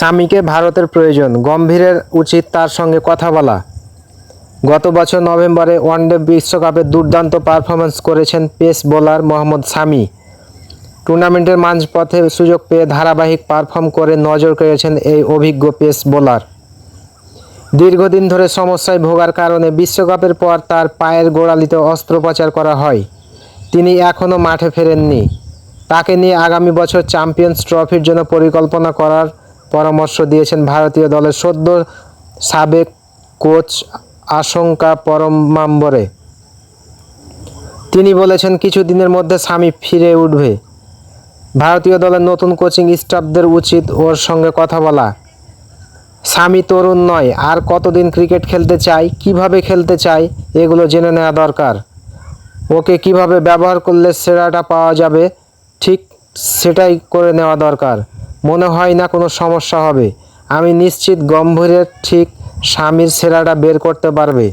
সামিকে ভারতের প্রয়োজন, গম্ভীরের উচিত তার সঙ্গে কথা বলা। গত বছর নভেম্বরে ওয়ানডে বিশ্বকাপে দুর্দান্ত পারফরমেন্স করেছেন পেস বোলার মোহাম্মদ সামি টুর্নামেন্টের মাঝপথে সুযোগ পেয়ে ধারাবাহিক পারফর্ম করে নজর কেড়েছেন এই অভিজ্ঞ পেস বোলার। দীর্ঘদিন ধরে সমস্যায় ভোগার কারণে বিশ্বকাপের পর তার পায়ের গোড়ালিতে অস্ত্রোপচার করা হয়। তিনি এখনও মাঠে ফেরেননি। তাকে নিয়ে আগামী বছর চ্যাম্পিয়ন্স ট্রফির জন্য পরিকল্পনা করার পরামর্শ দিয়েছেন ভারতীয় দলের সদ্য সাবেক কোচ আশঙ্কা পরমাম্বরে। তিনি বলেছেন, কিছুদিনের মধ্যে স্বামী ফিরে উঠবে। ভারতীয় দলের নতুন কোচিং স্টাফদের উচিত ওর সঙ্গে কথা বলা। স্বামী তরুণ নয়, আর কতদিন ক্রিকেট খেলতে চায়, কীভাবে খেলতে চায়, এগুলো জেনে নেওয়া দরকার। ওকে কীভাবে ব্যবহার করলে সেরাটা পাওয়া যাবে, ঠিক সেটাই করে নেওয়া দরকার। মনে হয় না কোনো সমস্যা হবে। আমি নিশ্চিত গম্ভীরের ঠিক স্বামীর সেরাটা বের করতে পারবে।